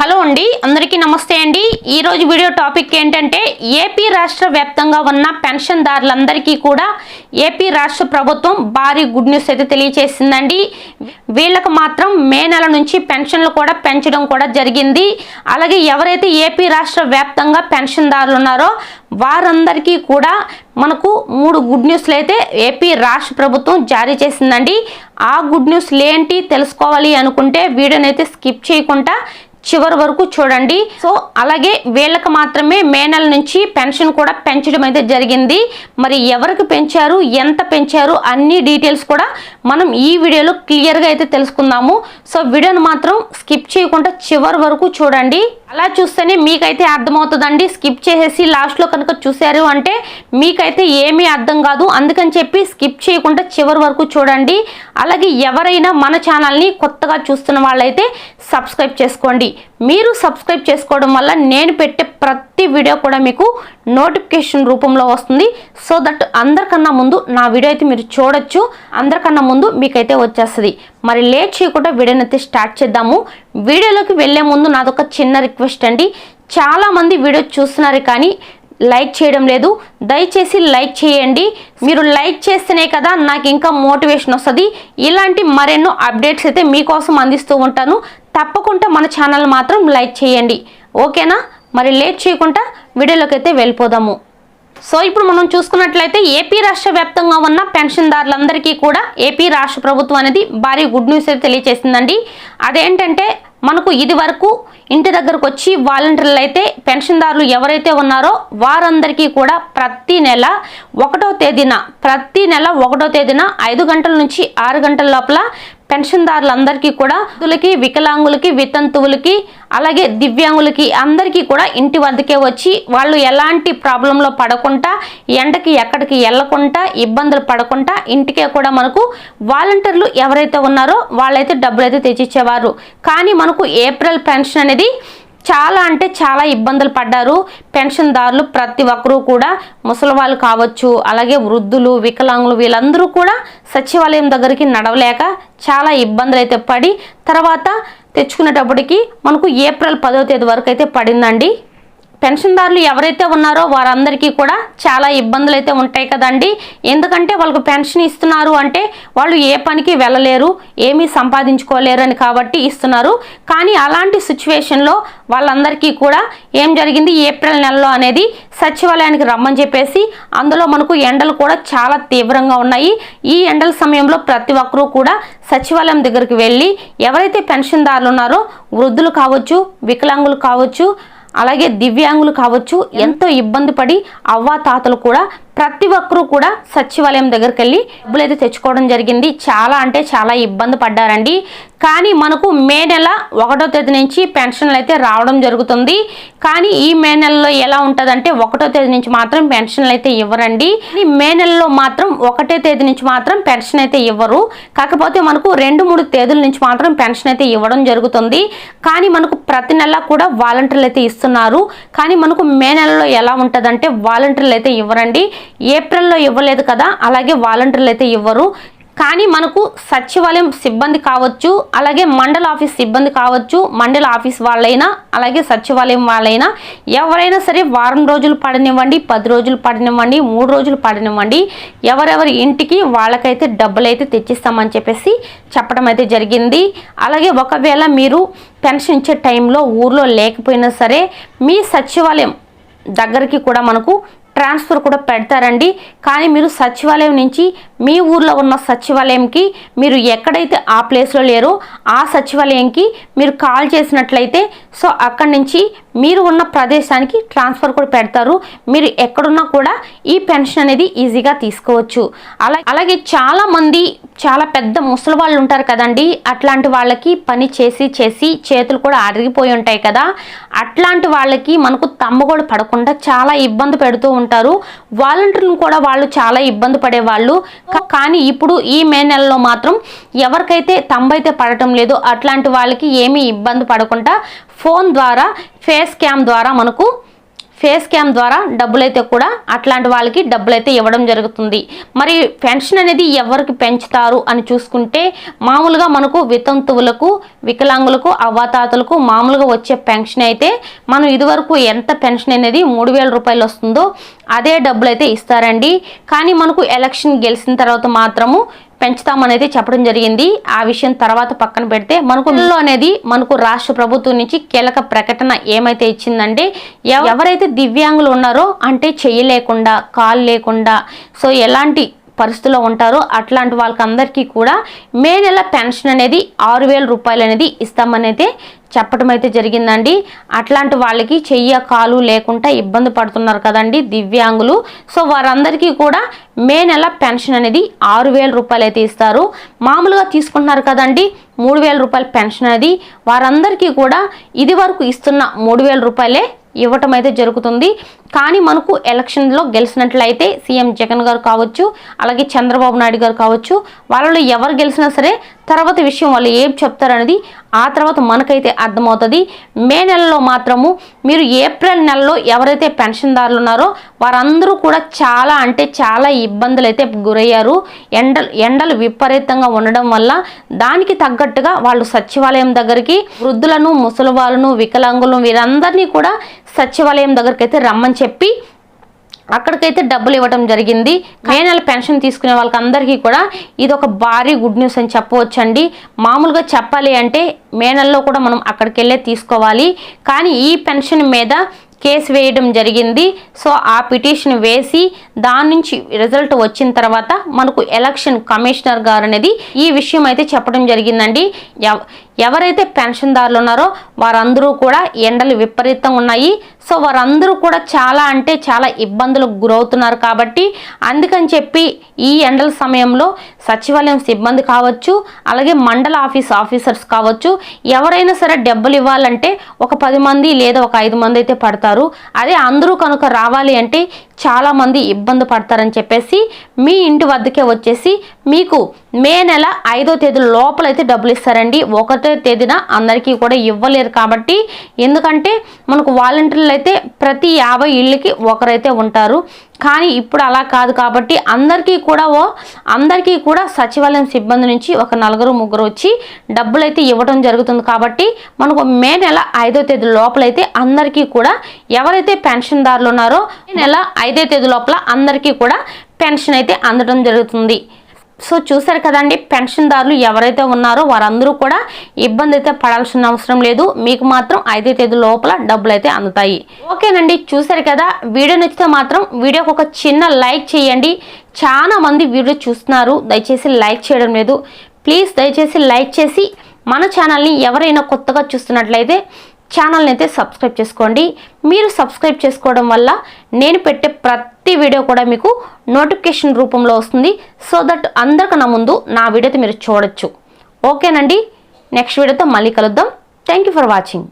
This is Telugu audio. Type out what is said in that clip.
హలో అండి అందరికీ నమస్తే అండి. ఈరోజు వీడియో టాపిక్ ఏంటంటే ఏపీ రాష్ట్ర వ్యాప్తంగా ఉన్న పెన్షన్దారులందరికీ కూడా ఏపీ రాష్ట్ర ప్రభుత్వం భారీ గుడ్ న్యూస్ అయితే తెలియచేసిందండి. వీళ్ళకు మాత్రం మే నెల నుంచి పెన్షన్లు కూడా పెంచడం కూడా జరిగింది. అలాగే ఎవరైతే ఏపీ రాష్ట్ర వ్యాప్తంగా పెన్షన్దారులు ఉన్నారో వారందరికీ కూడా మనకు మూడు గుడ్ న్యూస్లు అయితే ఏపీ రాష్ట్ర ప్రభుత్వం జారీ చేసిందండి. ఆ గుడ్ న్యూస్లు ఏంటి తెలుసుకోవాలి అనుకుంటే వీడియోని అయితే స్కిప్ చేయకుండా చివరి వరకు చూడండి. సో అలాగే వీళ్ళకి మాత్రమే మే నెల నుంచి పెన్షన్ కూడా పెంచడం అయితే జరిగింది. మరి ఎవరికి పెంచారు ఎంత పెంచారు అన్ని డీటెయిల్స్ కూడా మనం ఈ వీడియోలో క్లియర్గా అయితే తెలుసుకుందాము. సో వీడియోను మాత్రం స్కిప్ చేయకుండా చివరి వరకు చూడండి. అలా చూస్తేనే మీకైతే అర్థమవుతుందండి. స్కిప్ చేసేసి లాస్ట్లో కనుక చూశారు అంటే మీకైతే ఏమీ అర్థం కాదు. అందుకని చెప్పి స్కిప్ చేయకుండా చివరి వరకు చూడండి. అలాగే ఎవరైనా మన ఛానల్ని కొత్తగా చూస్తున్న వాళ్ళైతే సబ్స్క్రైబ్ చేసుకోండి. మీరు సబ్స్క్రైబ్ చేసుకోవడం వల్ల నేను పెట్టే ప్రతి వీడియో కూడా మీకు నోటిఫికేషన్ రూపంలో వస్తుంది. సో దట్ అందరికన్నా ముందు నా వీడియో అయితే మీరు చూడొచ్చు. అందరికన్నా ముందు మీకైతే వచ్చేస్తుంది. మరి లేట్ చేయకుండా వీడియోని స్టార్ట్ చేద్దాము. వీడియోలోకి వెళ్ళే ముందు నాదొక చిన్న రిక్వెస్ట్ అండి. చాలామంది వీడియో చూస్తున్నారు కానీ లైక్ చేయడం లేదు. దయచేసి లైక్ చేయండి. మీరు లైక్ చేస్తేనే కదా నాకు ఇంకా మోటివేషన్ వస్తుంది. ఇలాంటి మరెన్నో అప్డేట్స్ అయితే మీకోసం అందిస్తూ ఉంటాను. తప్పకుండా మన ఛానల్ మాత్రం లైక్ చేయండి. ఓకేనా? మరి లేట్ చేయకుండా వీడియోలోకి అయితే వెళ్ళిపోదాము. సో ఇప్పుడు మనం చూసుకున్నట్లయితే ఏపీ రాష్ట్ర వ్యాప్తంగా ఉన్న పెన్షన్దారులందరికీ కూడా ఏపీ రాష్ట్ర ప్రభుత్వం అనేది భారీ గుడ్ న్యూస్ అయితే తెలియజేసిందండి అదేంటంటే మనకు ఇది వరకు ఇంటి దగ్గరకు వచ్చి వాలంటీర్లు అయితే పెన్షన్దారులు ఎవరైతే ఉన్నారో వారందరికీ కూడా ప్రతి నెల ఒకటో తేదీన ప్రతి నెల ఒకటో తేదీన ఐదు గంటల నుంచి ఆరు గంటల లోపల పెన్షన్దారులందరికీ కూడా వృద్ధులకి వికలాంగులకి వితంతువులకి అలాగే దివ్యాంగులకి అందరికీ కూడా ఇంటి వద్దకే వచ్చి వాళ్ళు ఎలాంటి ప్రాబ్లంలో పడకుండా ఎండకి ఎక్కడికి వెళ్ళకుండా ఇబ్బందులు పడకుండా ఇంటికే కూడా మనకు వాలంటీర్లు ఎవరైతే ఉన్నారో వాళ్ళైతే డబ్బులు అయితే తెచ్చిచ్చేవారు. కానీ మనకు ఏప్రిల్ పెన్షన్ అనేది చాలా అంటే చాలా ఇబ్బందులు పడ్డారు. పెన్షన్దారులు ప్రతి ఒక్కరూ కూడా ముసలి వాళ్ళు కావచ్చు అలాగే వృద్ధులు వికలాంగులు వీళ్ళందరూ కూడా సచివాలయం దగ్గరికి నడవలేక చాలా ఇబ్బందులు అయితే పడి తర్వాత తెచ్చుకునేటప్పటికి మనకు ఏప్రిల్ పదో తేదీ వరకు అయితే పడిందండి. పెన్షన్దారులు ఎవరైతే ఉన్నారో వారందరికీ కూడా చాలా ఇబ్బందులు అయితే ఉంటాయి కదండి. ఎందుకంటే వాళ్ళకు పెన్షన్ ఇస్తున్నారు అంటే వాళ్ళు ఏ పనికి వెళ్ళలేరు ఏమీ సంపాదించుకోలేరు అని కాబట్టి ఇస్తున్నారు. కానీ అలాంటి సిచ్యువేషన్లో వాళ్ళందరికీ కూడా ఏం జరిగింది? ఏప్రిల్ నెలలో అనేది సచివాలయానికి రమ్మని చెప్పేసి అందులో మనకు ఎండలు కూడా చాలా తీవ్రంగా ఉన్నాయి. ఈ ఎండల సమయంలో ప్రతి ఒక్కరూ కూడా సచివాలయం దగ్గరికి వెళ్ళి ఎవరైతే పెన్షన్దారులు ఉన్నారో వృద్ధులు కావచ్చు వికలాంగులు కావచ్చు అలాగే దివ్యాంగులు కావచ్చు ఎంతో ఇబ్బంది పడి అవ్వా తాతలు కూడా ప్రతి ఒక్కరూ కూడా సచివాలయం దగ్గరికి వెళ్ళి డబ్బులు అయితే తెచ్చుకోవడం జరిగింది. చాలా అంటే చాలా ఇబ్బంది పడ్డారండి. కానీ మనకు మే నెల ఒకటో తేదీ నుంచి పెన్షన్లు అయితే రావడం జరుగుతుంది. కానీ ఈ మే నెలలో ఎలా ఉంటుందంటే ఒకటో తేదీ నుంచి మాత్రం పెన్షన్లు అయితే ఇవ్వరండి. మే నెలలో మాత్రం ఒకటే తేదీ నుంచి మాత్రం పెన్షన్ అయితే ఇవ్వరు. కాకపోతే మనకు రెండు మూడు తేదీల నుంచి మాత్రం పెన్షన్ అయితే ఇవ్వడం జరుగుతుంది. కానీ మనకు ప్రతి నెల కూడా వాలంటీర్లు అయితే ఇస్తున్నారు. కానీ మనకు మే నెలలో ఎలా ఉంటుందంటే వాలంటీర్లు అయితే ఇవ్వరండి. ఏప్రిల్లో ఇవ్వలేదు కదా అలాగే వాలంటీర్లు అయితే ఇవ్వరు. కానీ మనకు సచివాలయం సిబ్బంది కావచ్చు అలాగే మండల ఆఫీస్ సిబ్బంది కావచ్చు మండల ఆఫీస్ వాళ్ళైనా అలాగే సచివాలయం వాళ్ళైనా ఎవరైనా సరే వారం రోజులు పడనివ్వండి పది రోజులు పడనివ్వండి మూడు రోజులు పడనివ్వండి ఎవరెవరి ఇంటికి వాళ్ళకైతే డబ్బులు అయితే తెచ్చిస్తామని చెప్పేసి చెప్పడం అయితే జరిగింది. అలాగే ఒకవేళ మీరు పెన్షన్ ఇచ్చే టైంలో ఊర్లో లేకపోయినా సరే మీ సచివాలయం దగ్గరికి కూడా మనకు ట్రాన్స్ఫర్ కూడా పెడతారండి. కానీ మీరు సచివాలయం నుంచి మీ ఊర్లో ఉన్న సచివాలయంకి మీరు ఎక్కడైతే ఆ ప్లేస్లో లేరో ఆ సచివాలయంకి మీరు కాల్ చేసినట్లయితే సో అక్కడి నుంచి మీరు ఉన్న ప్రదేశానికి ట్రాన్స్ఫర్ కూడా పెడతారు. మీరు ఎక్కడున్నా కూడా ఈ పెన్షన్ అనేది ఈజీగా తీసుకోవచ్చు. అలా అలాగే చాలామంది చాలా పెద్ద ముసలి వాళ్ళు ఉంటారు కదండి. అట్లాంటి వాళ్ళకి పని చేసి చేసి చేతులు కూడా అరిగిపోయి ఉంటాయి కదా. అట్లాంటి వాళ్ళకి మనకు తమ్మగోడు పడకుండా చాలా ఇబ్బంది పెడుతూ ఉంటారు. వాలంటీర్లు కూడా వాళ్ళు చాలా ఇబ్బంది పడేవాళ్ళు. కానీ ఇప్పుడు ఈ మే నెలలో మాత్రం ఎవరికైతే తంబైతే పడటం లేదు అట్లాంటి వాళ్ళకి ఏమీ ఇబ్బంది పడకుండా ఫోన్ ద్వారా ఫేస్ క్యామ్ ద్వారా మనకు ఫేస్ క్యామ్ ద్వారా డబ్బులైతే కూడా అట్లాంటి వాళ్ళకి డబ్బులైతే ఇవ్వడం జరుగుతుంది. మరి పెన్షన్ అనేది ఎవరికి పెంచుతారు అని చూసుకుంటే మామూలుగా మనకు వితంతువులకు వికలాంగులకు అవ్వాతాతలకు మామూలుగా వచ్చే పెన్షన్ అయితే మనం ఇదివరకు ఎంత పెన్షన్ అనేది మూడు వేల రూపాయలు వస్తుందో అదే డబ్బులు అయితే ఇస్తారండి. కానీ మనకు ఎలక్షన్ గెలిచిన తర్వాత మాత్రము పెంచుతామనేది చెప్పడం జరిగింది. ఆ విషయం తర్వాత పక్కన పెడితే మనకు ఇందులో అనేది మనకు రాష్ట్ర ప్రభుత్వం నుంచి కీలక ప్రకటన ఏమైతే ఇచ్చిందంటే ఎవ- ఎవరైతే దివ్యాంగులు ఉన్నారో అంటే చెయ్యి లేకుండా కాలు లేకుండా సో ఎలాంటి పరిస్థితుల్లో ఉంటారో అట్లాంటి వాళ్ళకందరికీ కూడా మే నెల పెన్షన్ అనేది ఆరు వేల రూపాయలు అనేది ఇస్తామనేది చెప్పడం అయితే జరిగిందండి. అట్లాంటి వాళ్ళకి చెయ్య కాలు లేకుండా ఇబ్బంది పడుతున్నారు కదండి దివ్యాంగులు. సో వారందరికీ కూడా మే నెల పెన్షన్ అనేది ఆరు వేల రూపాయలు అయితే ఇస్తారు. మామూలుగా తీసుకుంటున్నారు కదండి మూడు వేల రూపాయల పెన్షన్ అనేది వారందరికీ కూడా ఇది వరకు ఇస్తున్న మూడు వేల రూపాయలే ఇవ్వటం అయితే జరుగుతుంది. కానీ మనకు ఎలక్షన్లో గెలిచినట్లయితే సీఎం జగన్ గారు కావచ్చు అలాగే చంద్రబాబు నాయుడు గారు కావచ్చు వాళ్ళలో ఎవరు గెలిచినా సరే తర్వాత విషయం వాళ్ళు ఏం చెప్తారనేది ఆ తర్వాత మనకైతే అర్థమవుతుంది. మే నెలలో మాత్రము మీరు ఏప్రిల్ నెలలో ఎవరైతే పెన్షన్దారులు ఉన్నారో వారందరూ కూడా చాలా అంటే చాలా ఇబ్బందులు అయితే గురయ్యారు. ఎండలు ఎండలు విపరీతంగా ఉండడం వల్ల దానికి తగ్గట్టుగా వాళ్ళు సచివాలయం దగ్గరికి వృద్ధులను ముసలి వాళ్ళను వికలాంగులను వీరందరినీ కూడా సచివాలయం దగ్గరికి అయితే రమ్మని చెప్పి అక్కడికైతే డబ్బులు ఇవ్వడం జరిగింది. మే పెన్షన్ తీసుకునే వాళ్ళకి అందరికీ కూడా ఇది ఒక భారీ గుడ్ న్యూస్ అని చెప్పవచ్చండి. మామూలుగా చెప్పాలి అంటే మే నెలలో కూడా మనం అక్కడికి వెళ్ళే తీసుకోవాలి. కానీ ఈ పెన్షన్ మీద కేసు వేయడం జరిగింది. సో ఆ పిటిషన్ వేసి దాని నుంచి రిజల్ట్ వచ్చిన తర్వాత మనకు ఎలక్షన్ కమిషనర్ గారు అనేది ఈ విషయం అయితే చెప్పడం జరిగిందండి. ఎవ- ఎవరైతే పెన్షన్దారులు ఉన్నారో వారందరూ కూడా ఎండలు విపరీతంగా ఉన్నాయి. సో వారందరూ కూడా చాలా అంటే చాలా ఇబ్బందులకు గురవుతున్నారు కాబట్టి అందుకని చెప్పి ఈ ఎండల సమయంలో సచివాలయం సిబ్బంది కావచ్చు అలాగే మండల ఆఫీస్ ఆఫీసర్స్ కావచ్చు ఎవరైనా సరే డబ్బులు ఇవ్వాలంటే ఒక పది మంది లేదా ఒక ఐదు మంది అయితే పడతారు. అదే అందరూ కనుక రావాలి అంటే చాలామంది ఇబ్బంది పడతారని చెప్పేసి మీ ఇంటి వద్దకే వచ్చేసి మీకు మే నెల ఐదో తేదీ లోపలైతే డబ్బులు ఇస్తారండి. ఒకటో తేదీన అందరికీ కూడా ఇవ్వలేరు కాబట్టి ఎందుకంటే మనకు వాలంటీర్లు అయితే ప్రతి యాభై ఇళ్ళకి ఒకరైతే ఉంటారు. కానీ ఇప్పుడు అలా కాదు కాబట్టి అందరికీ కూడా ఓ అందరికీ కూడా సచివాలయం సిబ్బంది నుంచి ఒక నలుగురు ముగ్గురు వచ్చి డబ్బులు అయితే ఇవ్వడం జరుగుతుంది కాబట్టి మనకు మే నెల ఐదో తేదీ లోపలైతే అందరికీ కూడా ఎవరైతే పెన్షన్దారులు ఉన్నారో మే నెల ఐదో తేదీ లోపల అందరికీ కూడా పెన్షన్ అయితే అందడం జరుగుతుంది. సో చూసారు కదండి పెన్షన్దారులు ఎవరైతే ఉన్నారో వారందరూ కూడా ఇబ్బంది అయితే పడాల్సిన అవసరం లేదు. మీకు మాత్రం ఐదో తేదీ లోపల డబ్బులు అయితే అందుతాయి. ఓకేనండి చూసారు కదా వీడియో నచ్చితే మాత్రం వీడియోకి ఒక చిన్న లైక్ చేయండి. చాలా మంది వీడియో చూస్తున్నారు దయచేసి లైక్ చేయడం లేదు. ప్లీజ్ దయచేసి లైక్ చేసి మన ఛానల్ని ఎవరైనా కొత్తగా చూస్తున్నట్లయితే ఛానల్ని అయితే సబ్స్క్రైబ్ చేసుకోండి. మీరు సబ్స్క్రైబ్ చేసుకోవడం వల్ల నేను పెట్టే ప్రతి వీడియో కూడా మీకు నోటిఫికేషన్ రూపంలో వస్తుంది. సో దట్ అందరికన్నా ముందు నా వీడియోతో మీరు చూడొచ్చు. ఓకేనండి. నెక్స్ట్ వీడియోతో మళ్ళీ కలుద్దాం. Thank you for watching